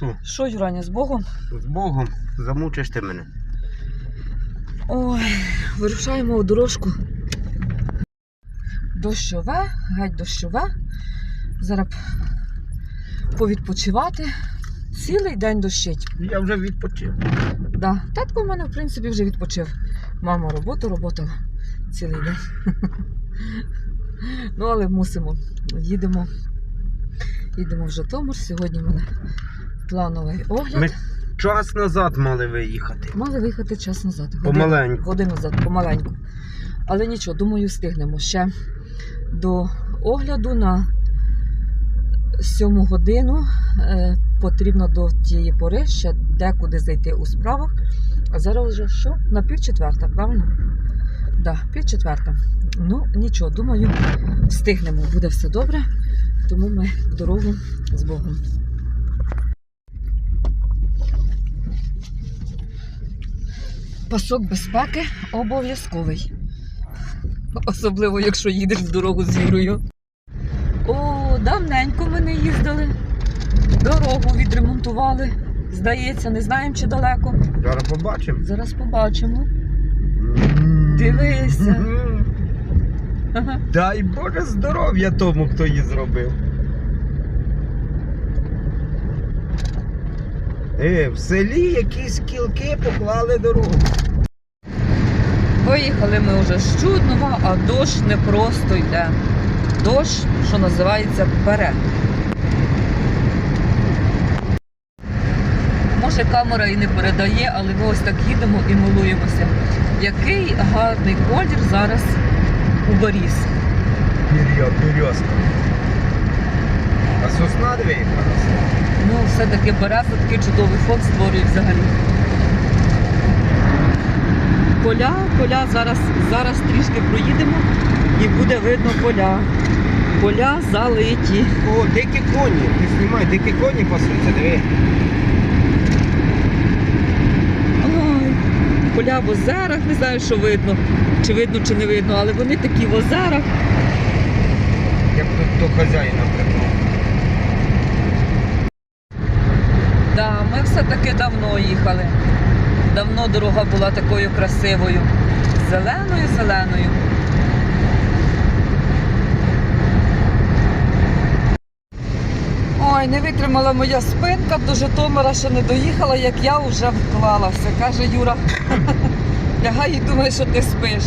що? Що, Юраня, з Богом? З Богом замучиш ти мене. Ой, вирушаємо у дорожку. Дощове, геть дощове. Зараз повідпочивати. Цілий день дощить. Я вже відпочив. Да. Татко в мене, в принципі, вже відпочив. Мама роботу роботала цілий день. Ну, але мусимо. Їдемо. Їдемо в Житомир. Сьогодні в мене плановий огляд. Ми час назад мали виїхати. Мали виїхати час назад. Помаленьку. Годину назад, помаленьку. Але нічого, думаю, встигнемо ще до огляду на сьому годину. Е, потрібно до тієї пори ще декуди зайти у справах. А зараз вже що? На пів четверта, правильно? Так, да, пів четверта. Ну, нічого, думаю, встигнемо, буде все добре. Тому ми в дорогу з Богом. Пасок безпеки обов'язковий. Особливо, якщо їдеш в дорогу з Юрою. О, давненько ми не їздили. Дорогу відремонтували. Здається, не знаємо, чи далеко. Зараз побачимо. Зараз побачимо. Дивися. Дай Боже здоров'я тому, хто її зробив. В селі якісь кілки поклали дорогу. Виїхали ми вже з Чуднова, а дощ не просто йде. Дощ, що називається, бере. Може камера і не передає, але ми ось так їдемо і милуємося. Який гарний колір зараз у Боріс. Березка. А сосна росла. Ну, все-таки береза такий чудовий фон створює взагалі. Поля, поля, зараз, зараз трішки проїдемо і буде видно поля. Поля залиті. О, дикі коні. Ти знімай, дикі коні пасуться, диви. Ой, поля в озерах, не знаю, що видно, чи видно, чи не видно, але вони такі в озерах. Як тут до хазяїна припав. Да, ми все-таки давно їхали. Давно дорога була такою красивою. Зеленою, зеленою. Ой, не витримала моя спинка, до Житомира ще не доїхала, як я вже вклалася. Каже Юра, лягай і думай, що ти спиш.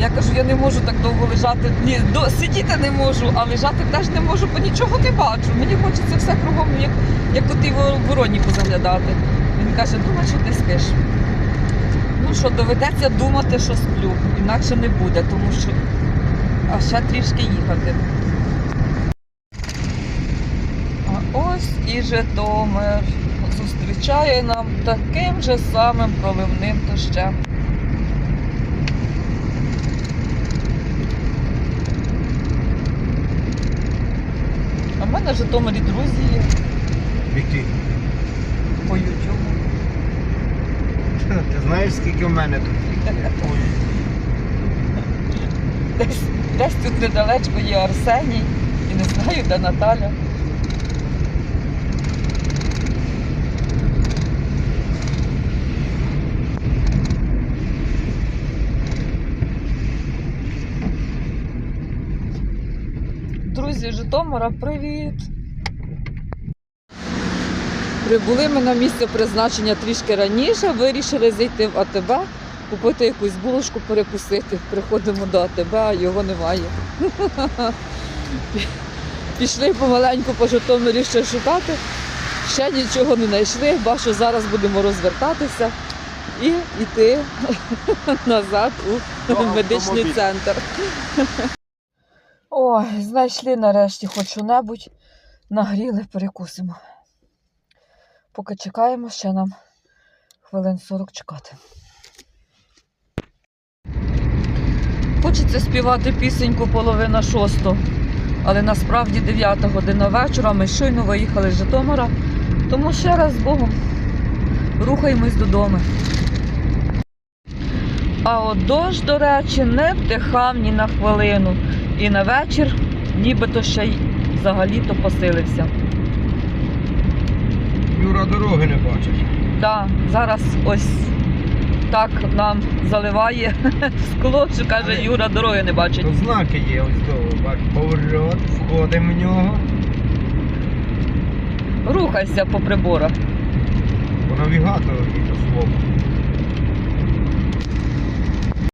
Я кажу, я не можу так довго лежати. Ні, до, сидіти не можу, а лежати теж не можу, бо нічого не бачу. Мені хочеться все кругом, як, як тій вороні позаглядати. Він каже, думай, що ти спиш. Ну що, доведеться думати, що сплю. Інакше не буде, тому що а ще трішки їхати. А ось і Житомир зустрічає нам таким же самим проливним дощем. А в Житомирі друзі є Які? по Ютубу. Ти знаєш, скільки в мене тут? Десь, десь тут недалечко є Арсеній і не знаю, де Наталя. Друзі Житомира, привіт! Прибули ми на місце призначення трішки раніше, вирішили зайти в АТБ, купити якусь булочку, перекусити. Приходимо до АТБ, а його немає. Пішли помаленьку по Житомирі ще шукати, ще нічого не знайшли, бачу, зараз будемо розвертатися і йти назад у медичний центр. Ой, знайшли нарешті хоч що-небудь, нагріли, перекусимо. Поки чекаємо, ще нам хвилин 40 чекати. Хочеться співати пісеньку половина шостого, але насправді 9 година вечора ми щойно виїхали з Житомира, тому ще раз з Богом рухаємось додому. А от дощ, до речі, не втихав ні на хвилину. І на вечір нібито ще й взагалі-то посилився. Юра, дороги не бачить. Да, зараз ось так нам заливає скло, що каже Юра, дороги не бачить. Тут знаки є, ось того, поворот, входимо в нього. Рухайся по приборах. По навігатору і по слову.